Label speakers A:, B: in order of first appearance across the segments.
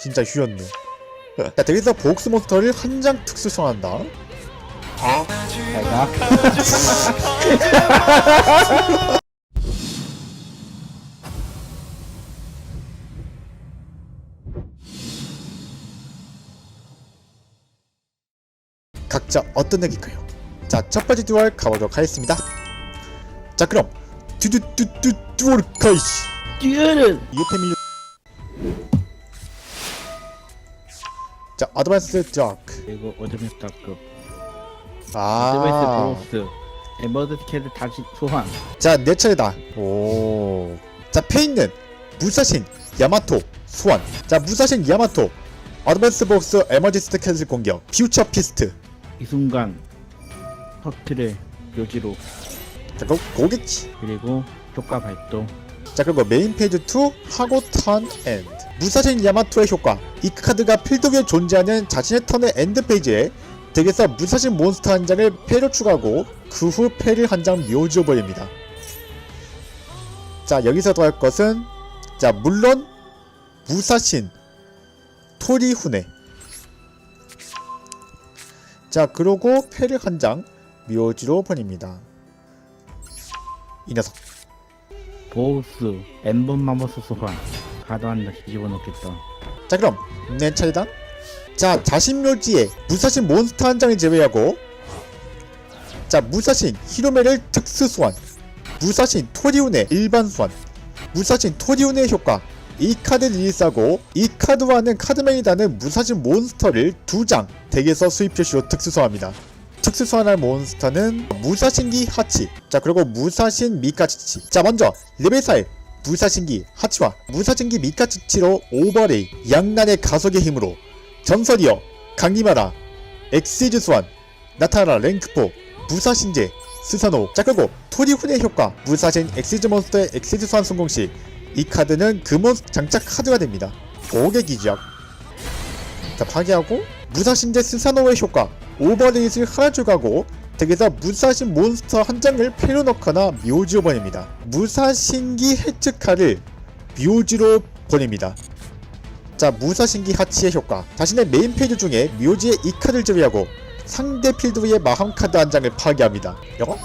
A: 진짜 휴였네. 자, 여기서 복스 몬스터를 한 장 특수 소환한다.
B: 내가
A: 각자 어떤 덱일까요? 자, 첫 번째 듀얼 가보도록 하겠습니다. 자, 그럼 듀듀듀듀 듀얼 가이시.
B: 듀얼은
A: 자, 어드밴스 적.
B: 그리고 어드밴스 다크
A: 아.
B: 어드밴스 브로스 에머드 스케드 다시 소환
A: 자, 내 차례다. 오. 자, 페인는 무사신 야마토 소환. 자, 무사신 야마토. 어드밴스 복스 에머지스트 캔슬 공격. 퓨처 피스트.
B: 이 순간 터틀의 묘지로
A: 자, 그럼 고객치.
B: 그리고 효과 발동
A: 자, 그리고 메인 페이지 2 하고 턴 엔드. 무사신 야마토의 효과. 이 카드가 필드 위에 존재하는 자신의 턴의 엔드 페이지에 덱에서 무사신 몬스터 한 장을 패로 추가하고 그 후 패를 한장 묘지어 버립니다. 자, 여기서 더 할 것은 자, 물론 무사신 토리훈에 자, 그러고 패를 한장 묘지로 보냅니다. 이 녀석.
B: 보스 엠번 마머스 소환 카드 한장 뒤집어 놓겠다
A: 자 그럼 내 차례다. 자 자신 묘지에 무사신 몬스터 한 장을 제외하고 자 무사신 히로메를 특수 소환 무사신 토리운의 일반 소환 무사신 토리운의 효과 이 카드 리리스하고 이 카드와는 카드명이 다는 무사신 몬스터를 두 장 덱에서 수입 표시로 특수 소환합니다. 특수 소환할 몬스터는 무사신기 하치 자 그리고 무사신 미카치치. 자 먼저 레벨 4의 무사신기 하치와 무사신기 미카치치로 오버레이 양난의 가속의 힘으로 전설이여 강림하라. 엑시즈 소환 나타나라 랭크포 무사신제 스사노 자 그리고 토리훈의 효과 무사신 엑시즈 몬스터의 엑시즈 소환 성공 시. 이 카드는 그 몬스터 장착 카드가 됩니다. 고개 기지역. 자 파괴하고 무사신제 스사노의 효과 오버레이를 하나 주가고 덱에서 무사신 몬스터 한 장을 패로 넣거나 묘지로 보냅니다. 무사신기 해츠카를 묘지로 보냅니다. 자, 무사신기 하치의 효과. 자신의 메인 페이지 중에 묘지의 이 카드를 제외하고 상대 필드의 마함 카드 한 장을 파괴합니다. 영어?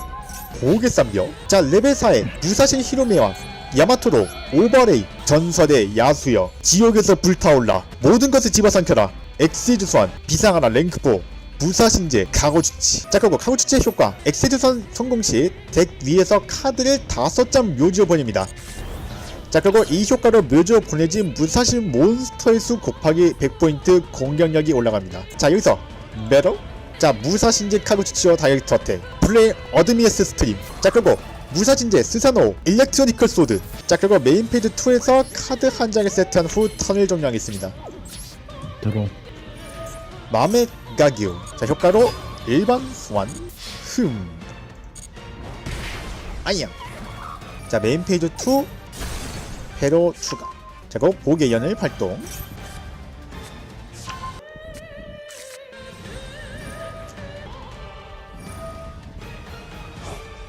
A: 고개 삼겨! 자, 레벨 4의 무사신 히로메와 야마토로 오버레이 전설의 야수여 지옥에서 불타올라 모든 것을 집어삼켜라 엑시즈 소환 비상하라 랭크 4 불사신제, 각오주치, 짝꿍과 카구주치의 효과. 엑세드선 성공 시 덱 위에서 카드를 다섯 장 묘지어 보냅니다. 자 그리고 이 효과로 묘지어 보내진 무사신 몬스터의 수 곱하기 100포인트 공격력이 올라갑니다. 자 여기서 메로. 자 무사신제 카구치치어 다이렉트 어택. 플레이 어드미에스 스트림. 자 그리고 무사신제 스사노 일렉트로니컬 소드. 자 그리고 메인 페이지 2에서 카드 한 장을 세트한 후 턴을 종료하겠습니다.
B: 드롱
A: 맘의 가기움 자 효과로 일반 소환 흠. 아니야 자 메인 페이지 2 회로 추가. 자 그리고 보게 연을 발동.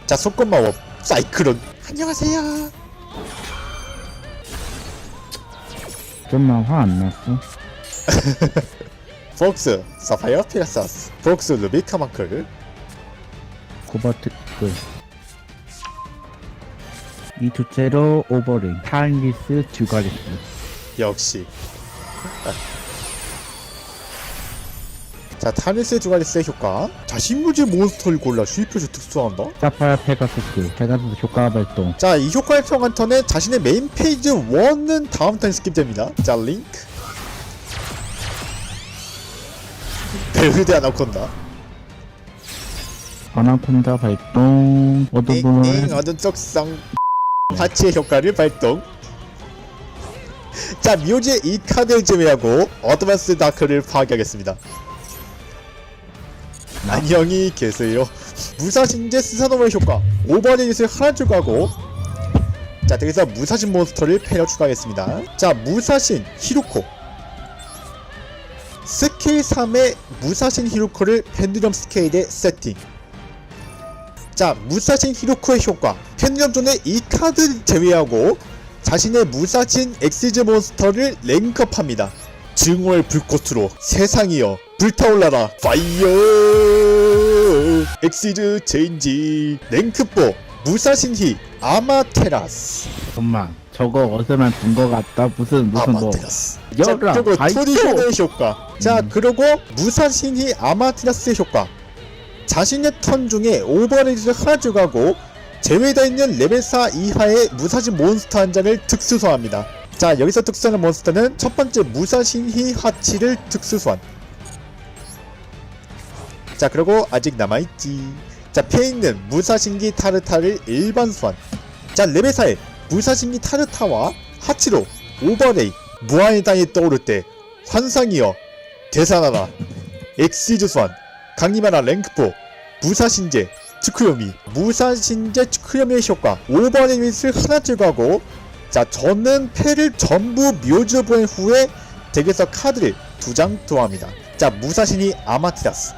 A: 자 속건 마법 사이클론. 안녕하세요.
B: 좀만 화 안 났어
A: 폭스 사파이어 피가사스 폭스 루비 카 마클
B: 코바트 끝. 이 두째로 오버링. 타임리스 듀가리스
A: 역시. 자 타미스의 주가리스의 효과. 자신무지 몬스터를 골라 수입표시 특수한다?
B: 사파이어 페가수스 페가수스 효과 발동.
A: 자 이 효과를 사용한 턴에 자신의 메인 페이지 1은 다음 턴에 스킵됩니다. 자 링크 벨르데 아나콘다.
B: 아나콘다 발동.
A: 잉잉
B: 어드블
A: 어둠 속성. 파치의 효과를 발동. 자 묘지의 이 카드를 제외하고 어드밴스 다크를 파괴하겠습니다. 안녕히 계세요. 무사신제 스사노의 효과. 오버레이트를 하나 추가하고. 자 여기서 무사신 몬스터를 패러 추가하겠습니다. 자 무사신 히루코 스케일 3의 무사신 히루코를 펜드럼 스케일에 세팅. 자 무사신 히로코의 효과. 펜드럼 존의 이 카드를 제외하고 자신의 무사신 엑시즈 몬스터를 랭크업합니다. 증오의 불꽃으로 세상이여 불타올라라 파이어! 엑시즈 체인지 랭크포 무사신히 아마테라스.
B: 잠깐만 저거 어디서만 본거 같다. 무슨 무슨 뭐.
A: 아마테라스. 자
B: 열아
A: 그리고
B: 발표
A: 토리온의 효과. 자
B: 음.
A: 그리고 무사신히 아마테라스의 효과. 자신의 턴 중에 오버레이지를 하나 주가고 제외되어 있는 레벨 4 이하의 무사신 몬스터 한 장을 특수 소환합니다. 자 여기서 특수하는 몬스터는 첫 번째 무사신히 하치를 특수 소환. 자 그리고 아직 남아있지. 자 페이는 무사신기 타르타를 일반 소환 자 레벨 4에 무사신기 타르타와 하치로 오버레이 무한의 땅이 떠오를 때 환상이여 대산하라. 엑시즈 소환 강림하라 랭크포 무사신제 츠쿠요미 무사신제 츠쿠요미의 효과 오버레이를 하나 제거하고 자 저는 패를 전부 묘지로 보낸 후에 덱에서 카드를 두장 도합니다. 자 무사신이 아마테라스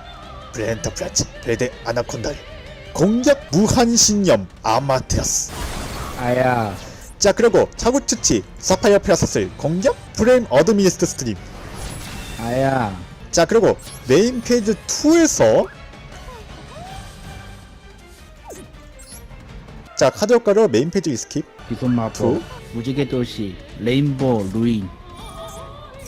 A: 브랜터 프라치 베데 아나콘다를 공격 무한신념 아마테라스
B: 아야.
A: 자 그리고 차구추치 사파이어 페라서스 공격 프레임 어드미니스트 스트림.
B: 아야.
A: 자 그리고 메인 페이지 2에서 자 카드 효과로 메인 페이지 스킵.
B: 비손 마법.
A: 투.
B: 무지개 도시 레인보우 루인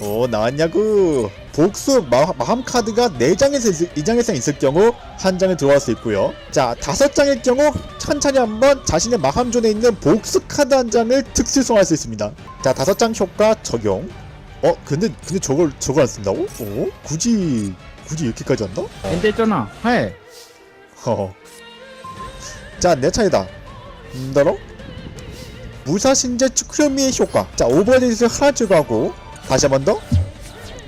A: 오 나왔냐고 복수 마, 마함 카드가 4장에서 2장에서 있을 경우 한 장을 들어갈 수 있고요 자 5장일 경우 천천히 한번 자신의 마함존에 있는 복수 카드 한 장을 특수 소환할 수 있습니다 자 5장 효과 적용 어 근데 근데 저걸 저걸 안 쓴다고? 어? 굳이 굳이 이렇게까지 한다?
B: 엔데잖아 해
A: 허. 자, 내 차례다. 음더러 무사신제 츠쿠요미의 효과. 자, 오버레이즈를 하나 추가하고 다시 한 번 더.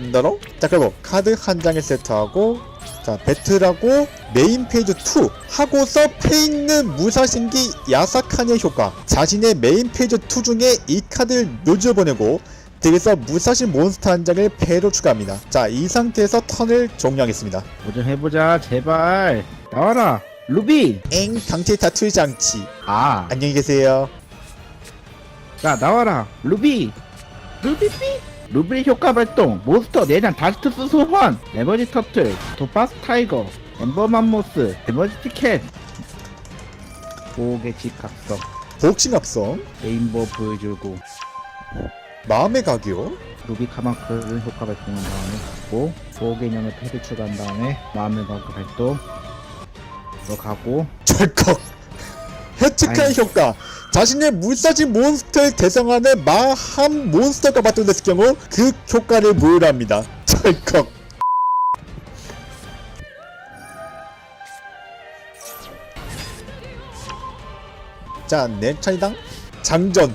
A: 음더러 자, 그리고 카드 한 장을 세트하고 자, 배틀하고 메인 페이지 2 하고서 페있는 무사신기 야사칸의 효과. 자신의 메인 페이지 2 중에 이 카드를 묘지로 보내고 덱에서 무사신 몬스터 한 장을 패로 추가합니다. 자, 이 상태에서 턴을 종료하겠습니다.
B: 뭐 좀 해보자 제발 나와라 루비
A: 엥 강제 타투의 장치
B: 아
A: 안녕히 계세요
B: 자 나와라 루비 루비비 루비 효과 발동 몬스터 4장 다시 특수 소환 레버지 터틀 도파스 타이거 엠버 맘모스 에머지 티켓. 보호개 직각성.
A: 복싱합성.
B: 레인보우 보여주고.
A: 마음의 각이요
B: 루비 카마크를 효과 발동한 다음에 고 보호 개념의 패드 추가한 다음에 마음의 가그 발동. 너 가고.
A: 철컥 해치카의
B: 아이.
A: 효과. 자신의 물사지 몬스터를 대상하는 마함 몬스터가 발동됐을 경우 그 효과를 무효합니다. 철컥 자, 내 차이당. 장전.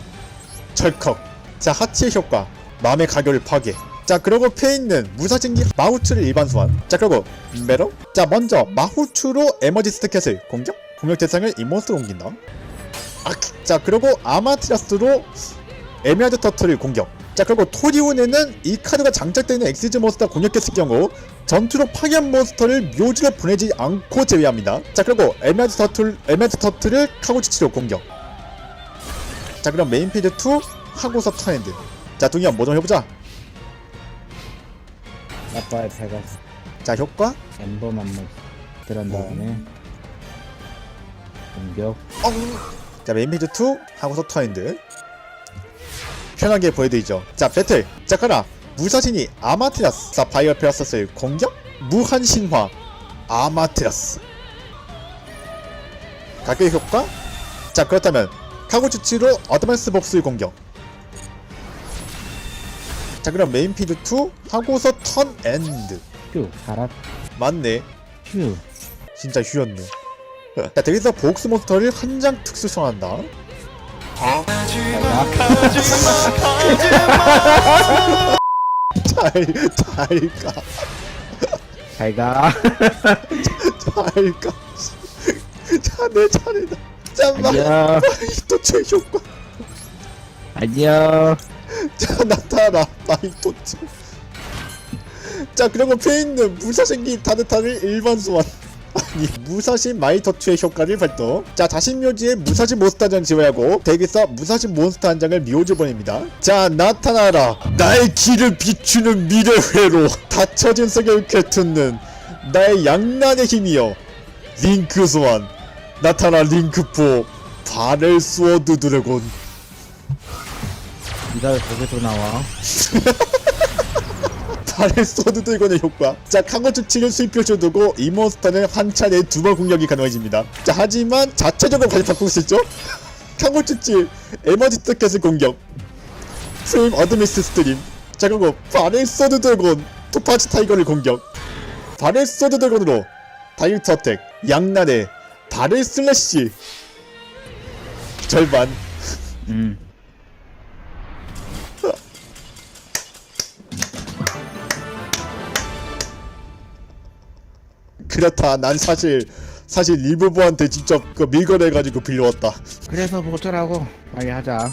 A: 철컥 자, 하치의 효과. 마음의 가결을 파괴. 자 그리고 페이는 무사진기 마후추를 일반 소환. 자 그리고 메로. 자 먼저 마후추로 에머지 스태켓을 공격 공격 대상을 이 몬스터로 옮긴다. 아, 자 그리고 아마티라스로 에메랄드 터틀을 공격. 자 그리고 토리온에는 이 카드가 장착되어 있는 엑시즈 몬스터 공격했을 경우 전투로 파괴한 몬스터를 묘지로 보내지 않고 제외합니다. 자 그리고 에메랄드 터틀 에메랄드 터틀을 카고치치로 공격. 자 그럼 메인 페이지 2 하고서 턴핸드. 자 동이야 뭐좀 해보자.
B: 아빠의 페가스
A: 자 효과?
B: 엠버맘모스 들어간 다음에 공격.
A: 엉! 자 메인 페이지 2 하고서 턴핸드. 편하게 보여드리죠. 자 배틀. 자 가라. 무사신이 아마테라스. 자 바이어 페라서스의 공격? 무한신화. 아마테라스. 가격의 효과? 자 그렇다면 카고치치로 어드밴스 복수의 공격. 자 그럼 메인 페이지 2 하고서 턴 엔드.
B: 휴 가라.
A: 맞네.
B: 휴
A: 진짜 휴였네 자 여기서 복수 몬스터를 한 장 특수 소환한다 잘, 잘 가,
B: 잘가
A: 잘 가. 자, 내 차례다. 잠깐만,
B: 안녕
A: 마이토츠 효과.
B: 안녕
A: 자, 나타나, 마이토츠. 자, 그리고 페인는 무사생기 타르타를 일반 소환. 아니 무사신 마이터투의 효과를 발동. 자 자신 묘지에 무사신 몬스터 한장 제외하고 덱에서 무사신 몬스터 한 장을 미오져 보냅니다. 자 나타나라. 나의 길을 비추는 미래회로 닫혀진 세계를 꿰뚫는 나의 양난의 힘이여. 링크 소환. 나타나 링크포 발을 쏘어드 드래곤.
B: 왜 거기서 나와
A: 발을 쏘드 드래곤의 효과. 자 강호 추치를 수입표시 두고 이 몬스터는 한 차례 두 번 공격이 가능해집니다. 자 하지만 자체적으로 발이 바꾸고 있죠? 강호 추치 에머지 터켓을 공격. 스임 어드미스 스트림. 자 그리고 발을 쏘드 드래곤 토파치 타이거를 공격. 발을 쏘드 드래곤으로 다이렉트 어택 양날의 발을 슬래시. 절반.
B: 음
A: 그렇다. 난 사실 사실 리브부한테 직접 그 밀거래해가지고 빌려왔다.
B: 그래서 뭐 어쩌라고 빨리 하자